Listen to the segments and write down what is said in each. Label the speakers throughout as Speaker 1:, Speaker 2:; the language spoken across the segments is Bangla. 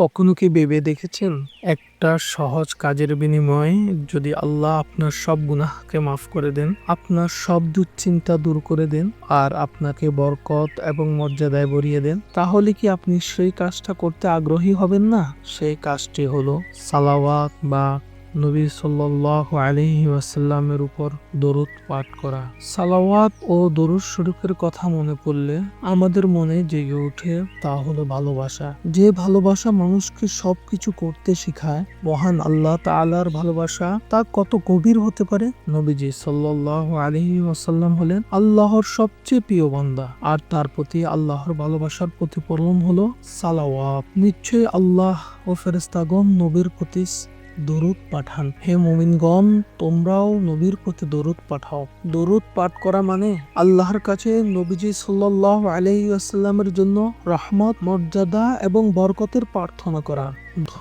Speaker 1: কখনো কি ভেবে দেখেছেন? একটা সহজ কাজের বিনিময়ে যদি আল্লাহ আপনার সব গুনাহকে মাফ করে দেন, আপনার সব দুশ্চিন্তা দূর করে দেন আর আপনাকে বরকত এবং মর্যাদায় ভরিয়ে দেন, তাহলে কি আপনি সেই কাজটা করতে আগ্রহী হবেন না? সেই কাজটি হলো সালাওয়াত বা নবী সাল্লাহ আলহি ওয়াসাল্লামের উপর দরুদ পাঠ করা। সালাওয়াত ও দরুদ শরীফের কথা মনে পড়লে আমাদের মনে জেগে ওঠে, তা হলো ভালোবাসা। যে ভালোবাসা মানুষকে সবকিছু করতে শেখায়, মহান আল্লাহ তাআলার ভালোবাসা, তা কত গভীর হতে পারে? নবীজি সাল্লাহ আলহি ওয়াসাল্লাম হলেন আল্লাহর সবচেয়ে প্রিয় বান্দা। আর তার প্রতি আল্লাহর ভালোবাসার প্রতিফলন হলো সালাওয়াত। নিশ্চয়ই আল্লাহ ও ফেরেস্তাগণ নবীর প্রতি দরুদ পাঠান। হে মোমিনগণ, তোমরাও নবীর প্রতি দরুদ পাঠাও। দরুদ পাঠ করা মানে আল্লাহর কাছে নবীজি সাল্লাহ আলাইহি আসাল্লামের জন্য রহমত, মর্যাদা এবং বরকতের প্রার্থনা করা।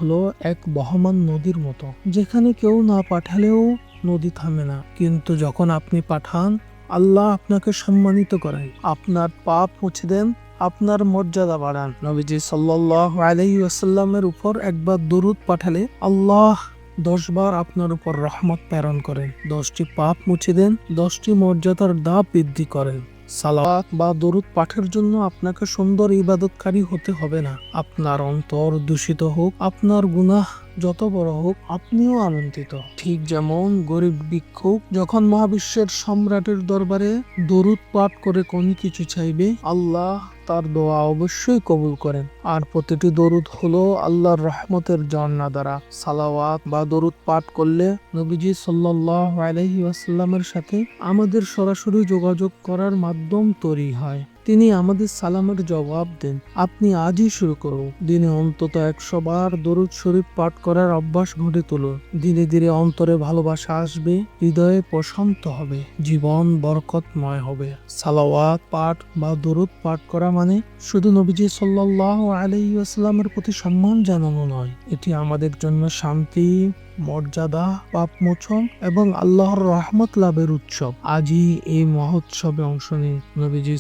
Speaker 1: হলো এক বহমান নদীর মতো, যেখানে কেউ না পাঠালেও নদী থামে না। কিন্তু যখন আপনি পাঠান, আল্লাহ আপনাকে সম্মানিত করেন। আপনার পাপ মুছে দেন আপনার মর্যাদা বাড়ান। নবীজি সাল্লাহ আলাই আসাল্লামের উপর একবার দরুদ পাঠালে আল্লাহ দশবার আপনার উপর রহমত প্রেরণ করেন। দশটি পাপ মুছে দেন, দশটি মর্যাদার দাব বৃদ্ধি করেন। সালাওয়াত বা দরুদ পাঠের জন্য আপনাকে সুন্দর ইবাদতকারী হতে হবে না। আপনার অন্তর দূষিত হোক, আপনার গুনাহ যত বড় হোক, আপনিও আনন্দিত। ঠিক যেমন গরিব ভিক্ষুক যখন মহাবিশ্বের সম্রাটের দরবারে দরুদ পাঠ করে কোন কিছু চাইবে, আল্লাহ তার দোয়া অবশ্যই কবুল করেন। আর প্রতিটি দরুদ হলো আল্লাহর রহমতের জন্না দ্বারা। সালাওয়াত বা দরুদ পাঠ করলে নবীজি সাল্লাহ আলহি আসাল্লামের সাথে আমাদের সরাসরি যোগাযোগ করার মাধ্যম তৈরি হয়। তিনি আমাদের সালামের জবাব দেন। আপনি আজই শুরু করুন। দিনে অন্তত একশো বার দরুদ শরীফ পাঠ করার অভ্যাস গড়ে তুলুন। ধীরে ধীরে অন্তরে ভালোবাসা আসবে, হৃদয়ে প্রশান্ত হবে, জীবন বরকতময় হবে। সালাওয়াত পাঠ বা দরুদ পাঠ করা মানে শুধু নবীজি সাল্লাহ আলাইহি আসসালামের প্রতি সম্মান জানানো নয়। এটি আমাদের জন্য শান্তি, মর্যাদা পাপ মোচন এবং আল্লাহর রহমত লাভের উৎসব। আজই এই মহোৎসবে অংশ নিন নবীজি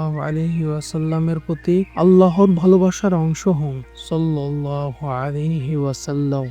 Speaker 1: সাল্লাহ আলহি ওয়াসাল্লামের প্রতি আল্লাহর ভালোবাসার অংশ হন। সাল্লাহ আলহি ওয়াসাল্লাম।